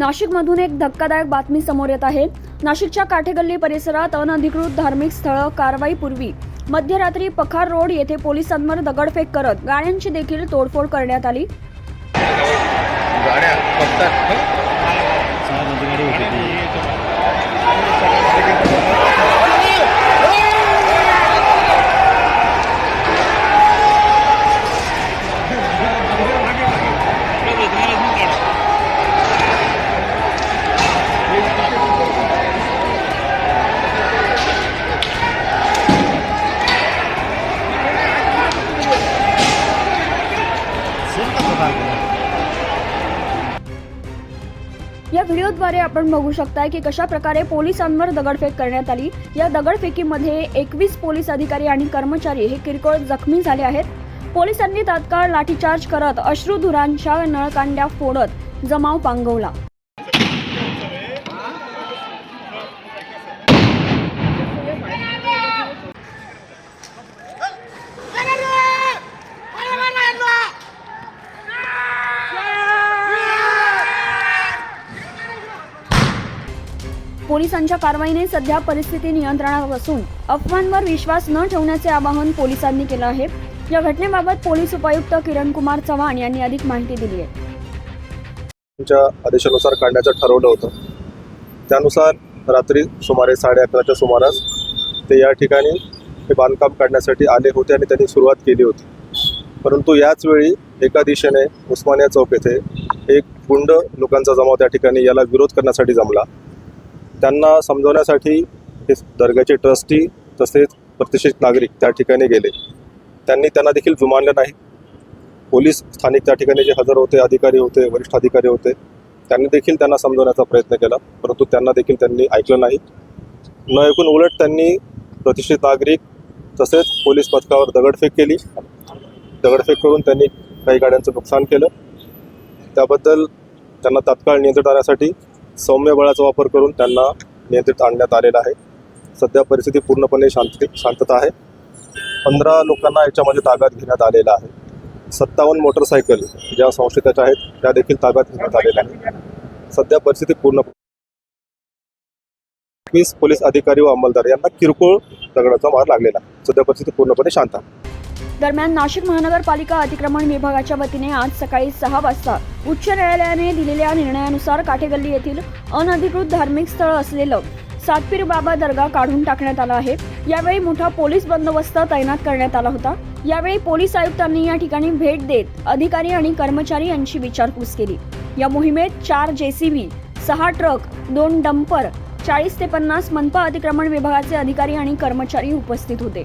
नाशिकमधून एक धक्कादायक बातमी समोर येत आहे. नाशिकच्या काठेगल्ली परिसरात अनधिकृत धार्मिक स्थळं कारवाईपूर्वी मध्यरात्री पखार रोड येथे पोलिसांवर दगडफेक करत गाड्यांची देखील तोडफोड करण्यात आली. गाड्या या व्हिडिओद्वारे आपण बघू शकताय की कशा प्रकारे पोलिसांवर दगडफेक करण्यात आली. या दगडफेकीमध्ये एकवीस पोलीस अधिकारी आणि कर्मचारी हे किरकोळ जखमी झाले आहेत. पोलिसांनी तात्काळ लाठीचार्ज करत अश्रुधुरांच्या नळकांड्या फोडत जमाव पांगवला. पोलिसांच्या कारवाईने सध्या परिस्थिती नियंत्रणात असून अफवांवर विश्वास न ठेवण्याचे आवाहन पोलिसांनी केलं आहे. या घटनेबाबत पोलीस उपायुक्त किरण कुमार चव्हाण यांनी अधिक माहिती दिली आहे. तुमच्या आदेशानुसार काढण्याचं ठरवलं होतं. त्यानुसार रात्री सुमारे साडे अकराच्या सुमारास ते या ठिकाणी हे बांधकाम काढण्यासाठी आले होते आणि त्यांनी सुरुवात केली होती. परंतु याच वेळी एका दिशेने उस्मानिया चौक येथे एक गुंड लोकांचा जमाव त्या ठिकाणी याला विरोध करण्यासाठी जमला. त्यांना समजवण्यासाठी हे दर्ग्याचे ट्रस्टी तसेच प्रतिष्ठित नागरिक त्या ठिकाणी गेले. त्यांनी त्यांना देखील जुमानलं नाही. पोलीस स्थानिक त्या ठिकाणी जे हजर होते अधिकारी होते वरिष्ठ अधिकारी होते त्यांनी देखील त्यांना समजवण्याचा प्रयत्न केला. परंतु त्यांना देखील त्यांनी ऐकलं नाही. न ऐकून उलट त्यांनी प्रतिष्ठित नागरिक तसेच पोलीस पथकावर दगडफेक केली. दगडफेक करून त्यांनी काही गाड्यांचं नुकसान केलं. त्याबद्दल त्यांना तात्काळ नियंत्रण आणण्यासाठी सौम्य बळाचा वापर करून त्यांना नियंत्रित आणण्यात आलेला आहे. सध्या परिस्थिती पूर्णपणे शांत शांतता आहे. पंधरा लोकांना याच्यामध्ये ताब्यात घेण्यात आलेला आहे. सत्तावन्न मोटरसायकल ज्या संशयिताच्या आहेत त्या देखील ताब्यात घेण्यात आलेल्या आहेत. सध्या परिस्थिती पूर्ण वीस पोलीस अधिकारी व अंमलदार यांना किरकोळ दगडाचा मार लागलेला आहे. सध्या परिस्थिती पूर्णपणे शांत आहे. दरम्यान नाशिक महानगरपालिका अतिक्रमण विभागाच्या वतीने आज सकाळी सहा वाजता उच्च न्यायालयाने दिलेल्या निर्णयानुसार काठेगल्ली येथील अनधिकृत धार्मिक स्थळ असलेलं सातपीर बाबा दर्गा काढून टाकण्यात आला आहे. यावेळी मोठा पोलीस बंदोबस्त तैनात करण्यात आला होता. यावेळी पोलीस आयुक्तांनी या ठिकाणी भेट देत अधिकारी आणि कर्मचारी यांची विचारपूस केली. या मोहिमेत चार जेसीबी सहा ट्रक दोन डंपर चाळीस ते पन्नास मनपा अतिक्रमण विभागाचे अधिकारी आणि कर्मचारी उपस्थित होते.